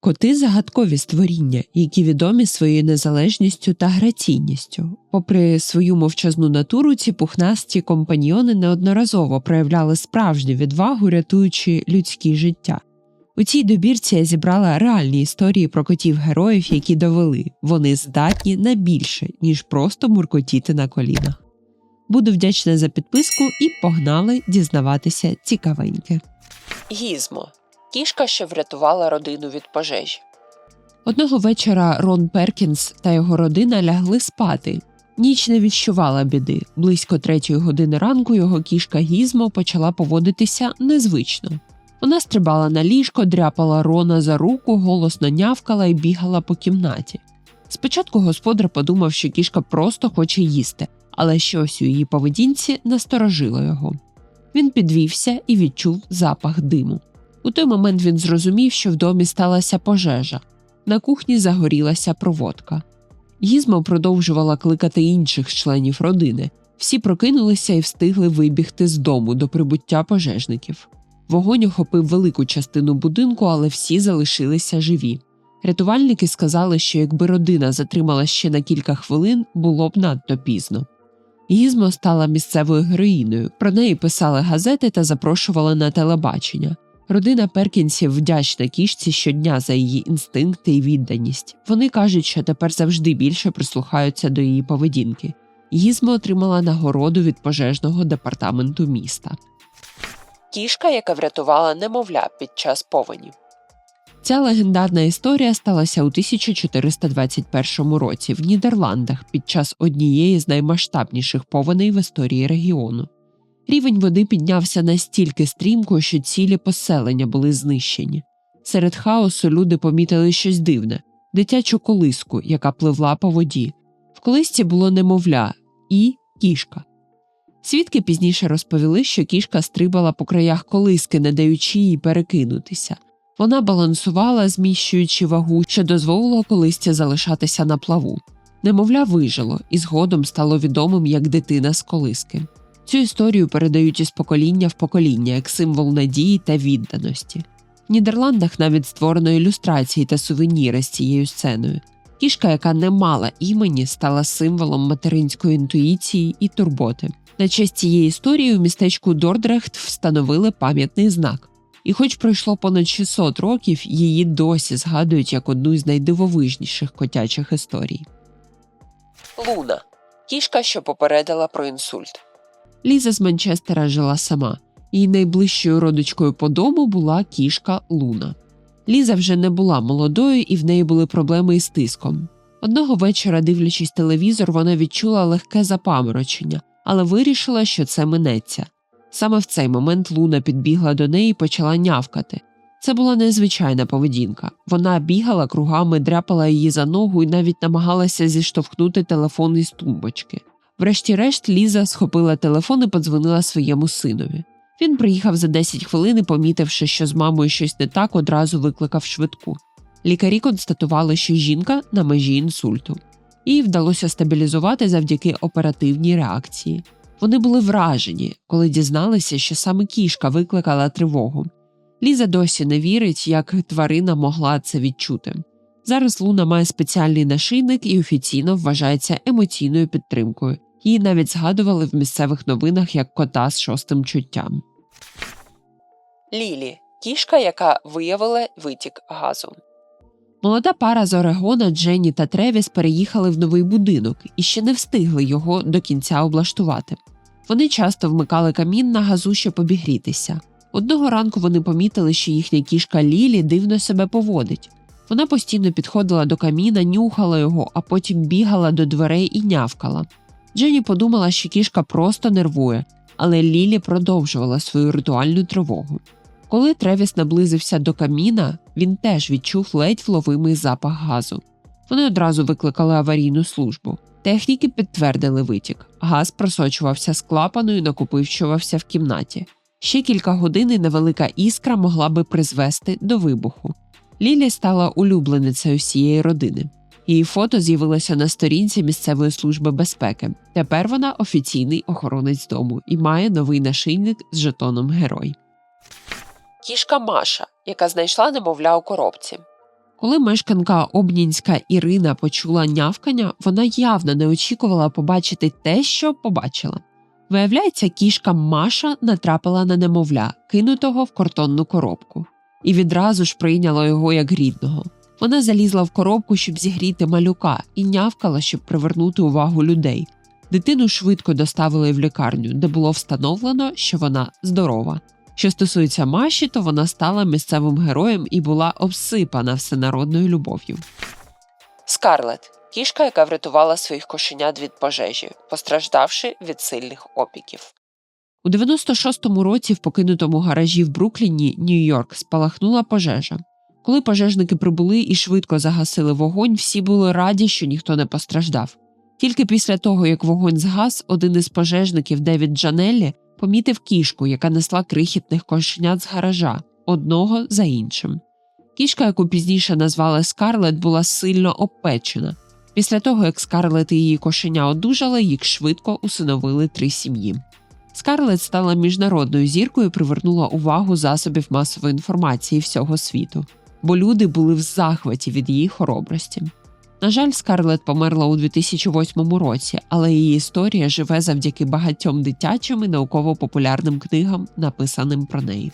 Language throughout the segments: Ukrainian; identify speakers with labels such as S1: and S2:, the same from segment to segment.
S1: Коти загадкові створіння, які відомі своєю незалежністю та граційністю. Попри свою мовчазну натуру, ці пухнасті компаньйони неодноразово проявляли справжню відвагу, рятуючи людські життя. У цій добірці я зібрала реальні історії про котів героїв, які довели вони здатні на більше, ніж просто муркотіти на колінах. Буду вдячна за підписку і погнали дізнаватися цікавеньке. Гізмо кішка, що врятувала родину від пожежі. Одного вечора Рон Перкінс та його родина лягли спати. Ніч не відчувала біди. Близько третьої години ранку його кішка Гізмо почала поводитися незвично. Вона стрибала на ліжко, дряпала Рона за руку, голосно нявкала і бігала по кімнаті. Спочатку господар подумав, що кішка просто хоче їсти, але щось у її поведінці насторожило його. Він підвівся і відчув запах диму. У той момент він зрозумів, що в домі сталася пожежа. На кухні загорілася проводка. Гізмо продовжувала кликати інших членів родини. Всі прокинулися і встигли вибігти з дому до прибуття пожежників. Вогонь охопив велику частину будинку, але всі залишилися живі. Рятувальники сказали, що якби родина затримала ще на кілька хвилин, було б надто пізно. Гізмо стала місцевою героїною. Про неї писали газети та запрошували на телебачення. Родина Перкінсів вдячна кішці щодня за її інстинкти і відданість. Вони кажуть, що тепер завжди більше прислухаються до її поведінки. Гізмо отримала нагороду від пожежного департаменту міста. Кішка, яка врятувала немовля під час повені. Ця легендарна історія сталася у 1421 році в Нідерландах під час однієї з наймасштабніших повеней в історії регіону. Рівень води піднявся настільки стрімко, що цілі поселення були знищені. Серед хаосу люди помітили щось дивне дитячу колиску, яка пливла по воді. В колисці було немовля і кішка. Свідки пізніше розповіли, що кішка стрибала по краях колиски, не даючи їй перекинутися. Вона балансувала, зміщуючи вагу, що дозволило колисці залишатися на плаву. Немовля вижило і згодом стало відомим як дитина з колиски. Цю історію передають із покоління в покоління як символ надії та відданості. В Нідерландах навіть створено ілюстрації та сувеніри з цією сценою. Кішка, яка не мала імені, стала символом материнської інтуїції і турботи. На честь цієї історії у містечку Дордрехт встановили пам'ятний знак. І, хоч пройшло понад 600 років, її досі згадують як одну з найдивовижніших котячих історій. Луна кішка, що попередила про інсульт. Ліза з Манчестера жила сама. Її найближчою родичкою по дому була кішка Луна. Ліза вже не була молодою і в неї були проблеми із тиском. Одного вечора, дивлячись телевізор, вона відчула легке запаморочення, але вирішила, що це минеться. Саме в цей момент Луна підбігла до неї і почала нявкати. Це була незвичайна поведінка. Вона бігала кругами, дряпала її за ногу і навіть намагалася зіштовхнути телефон із тумбочки. Врешті-решт Ліза схопила телефон і подзвонила своєму синові. Він приїхав за 10 хвилин і, помітивши, що з мамою щось не так, одразу викликав швидку. Лікарі констатували, що жінка на межі інсульту. Їй вдалося стабілізувати завдяки оперативній реакції. Вони були вражені, коли дізналися, що саме кішка викликала тривогу. Ліза досі не вірить, як тварина могла це відчути. Зараз Луна має спеціальний нашийник і офіційно вважається емоційною підтримкою. Її навіть згадували в місцевих новинах як кота з шостим чуттям. Лілі кішка, яка виявила витік газу. Молода пара з Орегона Дженні та Тревіс переїхали в новий будинок і ще не встигли його до кінця облаштувати. Вони часто вмикали камін на газу, щоб обігрітися. Одного ранку вони помітили, що їхня кішка Лілі дивно себе поводить. Вона постійно підходила до каміна, нюхала його, а потім бігала до дверей і нявкала. Дженні подумала, що кішка просто нервує, але Лілі продовжувала свою ритуальну тривогу. Коли Тревіс наблизився до каміна, він теж відчув ледь вловимий запах газу. Вони одразу викликали аварійну службу. Техніки підтвердили витік. Газ просочувався з клапану і накопичувався в кімнаті. Ще кілька годин і невелика іскра могла би призвести до вибуху. Лілі стала улюбленицею всієї родини. Її фото з'явилося на сторінці місцевої служби безпеки. Тепер вона офіційний охоронець дому і має новий нашийник з жетоном Герой. Кішка Маша, яка знайшла немовля у коробці. Коли мешканка Обнінська Ірина почула нявкання, вона явно не очікувала побачити те, що побачила. Виявляється, кішка Маша натрапила на немовля, кинутого в картонну коробку, і відразу ж прийняла його як рідного. Вона залізла в коробку, щоб зігріти малюка, і нявкала, щоб привернути увагу людей. Дитину швидко доставили в лікарню, де було встановлено, що вона здорова. Що стосується Маші, то вона стала місцевим героєм і була обсипана всенародною любов'ю. Скарлет кішка, яка врятувала своїх кошенят від пожежі, постраждавши від сильних опіків. У 96-му році в покинутому гаражі в Брукліні, Нью-Йорк, спалахнула пожежа. Коли пожежники прибули і швидко загасили вогонь, всі були раді, що ніхто не постраждав. Тільки після того, як вогонь згас, один із пожежників Девід Джанеллі помітив кішку, яка несла крихітних кошенят з гаража, одного за іншим. Кішка, яку пізніше назвали Скарлет, була сильно обпечена. Після того, як Скарлет і її кошеня одужали, їх швидко усиновили три сім'ї. Скарлет стала міжнародною зіркою і привернула увагу засобів масової інформації всього світу, бо люди були в захваті від її хоробрості. На жаль, Скарлет померла у 2008 році, але її історія живе завдяки багатьом дитячим і науково-популярним книгам, написаним про неї.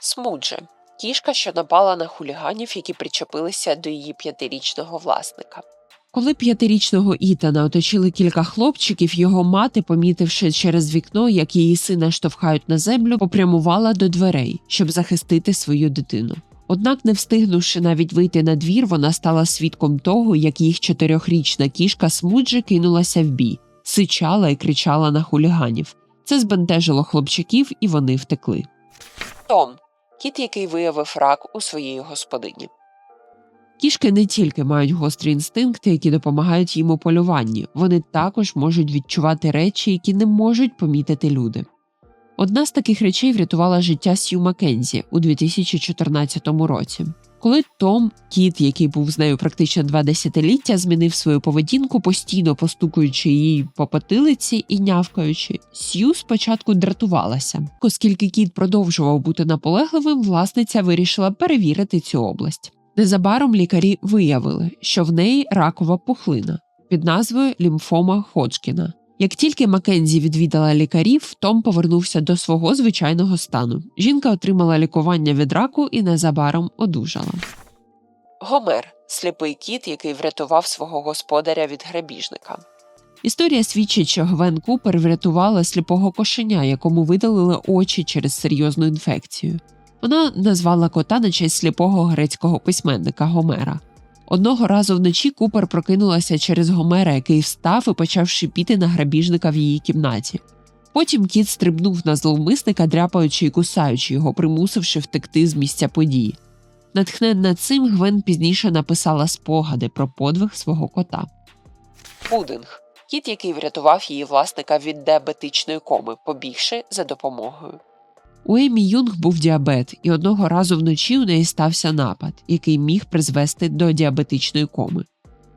S1: Смудже кішка, що напала на хуліганів, які причепилися до її п'ятирічного власника. Коли п'ятирічного Ітана оточили кілька хлопчиків, його мати, помітивши через вікно, як її сина штовхають на землю, попрямувала до дверей, щоб захистити свою дитину. Однак, не встигнувши навіть вийти на двір, вона стала свідком того, як їх чотирьохрічна кішка Смуджі кинулася в бій, сичала і кричала на хуліганів. Це збентежило хлопчаків, і вони втекли. Том кіт, який виявив рак у своїй господині. Кішки не тільки мають гострі інстинкти, які допомагають їм у полюванні, вони також можуть відчувати речі, які не можуть помітити люди. Одна з таких речей врятувала життя Сью Маккензі у 2014 році. Коли Том, кіт, який був з нею практично два десятиліття, змінив свою поведінку, постійно постукуючи її по потилиці і нявкаючи, Сью спочатку дратувалася. Оскільки кіт продовжував бути наполегливим, власниця вирішила перевірити цю область. Незабаром лікарі виявили, що в неї ракова пухлина під назвою лімфома Ходжкіна. Як тільки Маккензі відвідала лікарів, Том повернувся до свого звичайного стану. Жінка отримала лікування від раку і незабаром одужала. Гомер сліпий кіт, який врятував свого господаря від грабіжника. Історія свідчить, що Гвен Купер врятувала сліпого кошеня, якому видалили очі через серйозну інфекцію. Вона назвала кота на честь сліпого грецького письменника Гомера. Одного разу вночі Купер прокинулася через Гомера, який встав і почав шипіти на грабіжника в її кімнаті. Потім кіт стрибнув на зловмисника, дряпаючи і кусаючи його, примусивши втекти з місця події. Натхненна цим Гвен пізніше написала спогади про подвиг свого кота. Пудинг кіт, який врятував її власника від діабетичної коми, побігши за допомогою. У Емі Юнг був діабет, і одного разу вночі у неї стався напад, який міг призвести до діабетичної коми.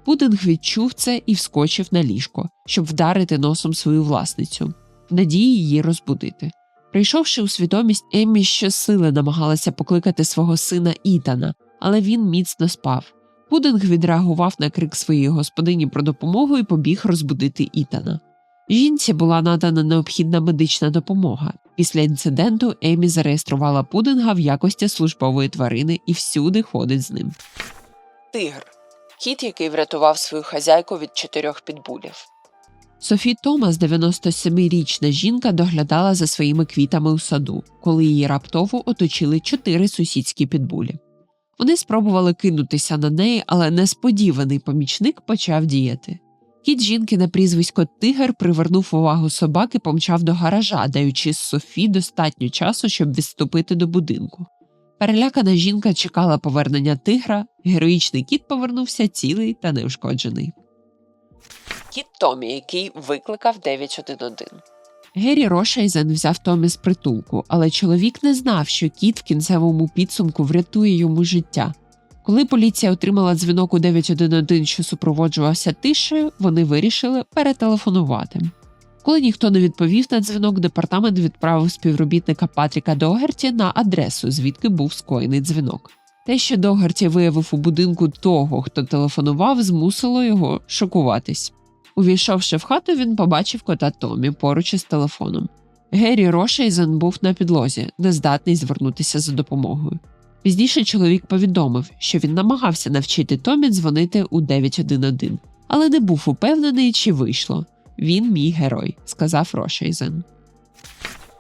S1: Пудинг відчув це і вскочив на ліжко, щоб вдарити носом свою власницю, надії її розбудити. Прийшовши у свідомість, Еммі щосили намагалася покликати свого сина Ітана, але він міцно спав. Пудинг відреагував на крик своєї господині про допомогу і побіг розбудити Ітана. Жінці була надана необхідна медична допомога. Після інциденту Емі зареєструвала пудинга в якості службової тварини і всюди ходить з ним. Тигр кіт, який врятував свою хазяйку від чотирьох підбулів. Софі Томас, 97-річна жінка, доглядала за своїми квітами у саду, коли її раптово оточили чотири сусідські підбулі. Вони спробували кинутися на неї, але несподіваний помічник почав діяти. Кіт жінки на прізвисько Тигр привернув увагу собаки, помчав до гаража, даючи Софі достатньо часу, щоб відступити до будинку. Перелякана жінка чекала повернення тигра, героїчний кіт повернувся цілий та неушкоджений. Кіт Томі, який викликав 911. Геррі Рошейзен взяв Томі з притулку, але чоловік не знав, що кіт в кінцевому підсумку врятує йому життя. Коли поліція отримала дзвінок у 911, що супроводжувався тишею, вони вирішили перетелефонувати. Коли ніхто не відповів на дзвінок, департамент відправив співробітника Патріка Догерті на адресу, звідки був скоєний дзвінок. Те, що Догарті виявив у будинку того, хто телефонував, змусило його шокуватись. Увійшовши в хату, він побачив кота Томі поруч із телефоном. Геррі Рошейзен був на підлозі, нездатний звернутися за допомогою. Пізніше чоловік повідомив, що він намагався навчити Томі дзвонити у 911, але не був упевнений, чи вийшло. Він мій герой, сказав Рошейзен.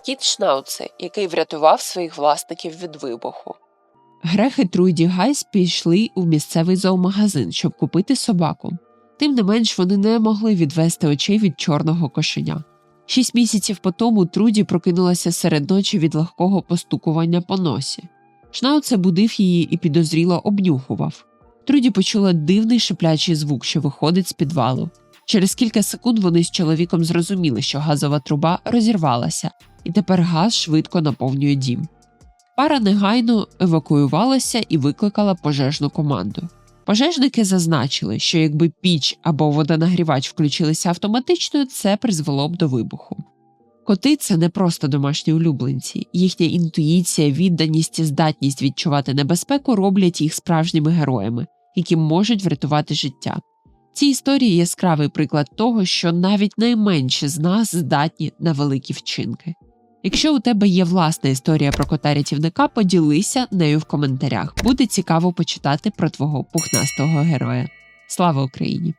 S1: Кіт Шнауце, який врятував своїх власників від вибуху. Грех і Труйді Гайс пішли у місцевий зоомагазин, щоб купити собаку. Тим не менш вони не могли відвести очей від чорного кошеня. Шість місяців по тому Труді прокинулася серед ночі від легкого постукування по носі. Шнауце будив її і підозріло обнюхував. Труді почула дивний шиплячий звук, що виходить з підвалу. Через кілька секунд вони з чоловіком зрозуміли, що газова труба розірвалася, і тепер газ швидко наповнює дім. Пара негайно евакуювалася і викликала пожежну команду. Пожежники зазначили, що якби піч або водонагрівач включилися автоматично, це призвело б до вибуху. Коти це не просто домашні улюбленці, їхня інтуїція, відданість і здатність відчувати небезпеку роблять їх справжніми героями, які можуть врятувати життя. Ці історії яскравий приклад того, що навіть найменші з нас здатні на великі вчинки. Якщо у тебе є власна історія про кота рятівника, поділися нею в коментарях. Буде цікаво почитати про твого пухнастого героя. Слава Україні!